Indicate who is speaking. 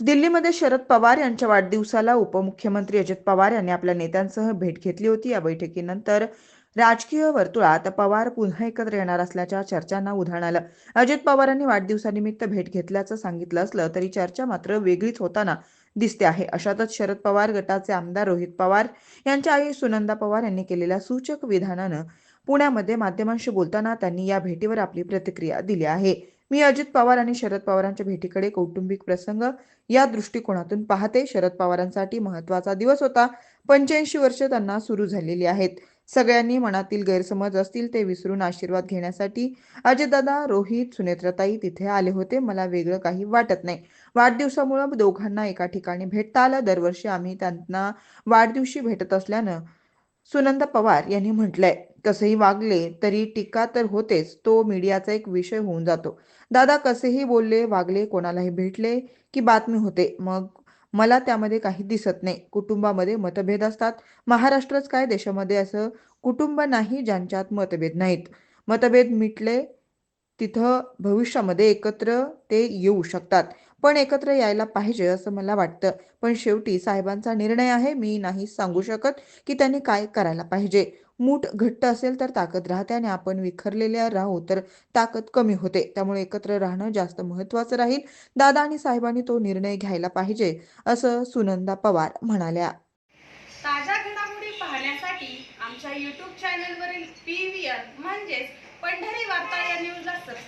Speaker 1: दिल्लीमध्ये शरद पवार यांच्या वाढदिवसाला उपमुख्यमंत्री अजित पवार यांनी आपल्या नेत्यांसह भेट घेतली होती. या बैठकीनंतर राजकीय वर्तुळात पवार पुन्हा एकत्र येणार असल्याच्या चर्चांना उधाण आलं. अजित पवारांनी वाढदिवसानिमित्त भेट घेतल्याचं सांगितलं असलं तरी चर्चा मात्र वेगळीच होताना दिसते आहे. अशातच शरद पवार गटाचे आमदार रोहित पवार यांच्या आई सुनंदा पवार यांनी केलेल्या सूचक विधानानं पुण्यामध्ये माध्यमांशी बोलताना त्यांनी या भेटीवर आपली प्रतिक्रिया दिली आहे. मी अजित पवार आणि शरद पवारांच्या भेटीकडे कौटुंबिक प्रसंग या दृष्टिकोनातून पाहते. शरद पवारांसाठी महत्त्वाचा दिवस होता. पंच्याऐंशी वर्ष त्यांना सुरू झालेली आहेत. सगळ्यांनी मनातील गैरसमज असतील ते विसरून आशीर्वाद घेण्यासाठी अजितदादा रोहित सुनेत्रताई तिथे आले होते. मला वेगळं काही वाटत नाही. वाढदिवसामुळं दोघांना एका ठिकाणी भेटता आलं. दरवर्षी आम्ही त्यांना वाढदिवशी भेटत असल्यानं सुनंदा पवार यांनी म्हटलंय कसेही वागले तरी टीका तर होतेच तो मीडियाचा एक विषय होऊन जातो. दादा कसेही बोलले वागले कोणालाही भेटले की बातमी होते. मग मला त्यामध्ये काही दिसत नाही. कुटुंबामध्ये मतभेद असतात. महाराष्ट्रच काय देशामध्ये असं कुटुंब नाही ज्यांच्यात मतभेद नाहीत. मतभेद मिटले तिथं भविष्यामध्ये एकत्र ते येऊ शकतात. पण एकत्र यायला पाहिजे असं मला वाटतं. पण शेवटी साहेबांचा निर्णय आहे. मी नाही सांगू शकत की त्यांनी काय करायला पाहिजे. मूठ घट्ट असेल तर ताकद राहते आणि आपण विखरलेल्या राहू तर ताकद कमी होते. त्यामुळे एकत्र राहणं जास्त महत्त्वाचं राहील. दादा आणि साहेबांनी तो निर्णय घ्यायला पाहिजे असं सुनंदा पवार म्हणाल्या.
Speaker 2: ताज्या घडामोडी पाहण्यासाठी आमच्या युट्यूब चॅनलवरील पी व्ही आर म्हणजेच पंढरी वार्ता या न्यूजला सबस्क्राईब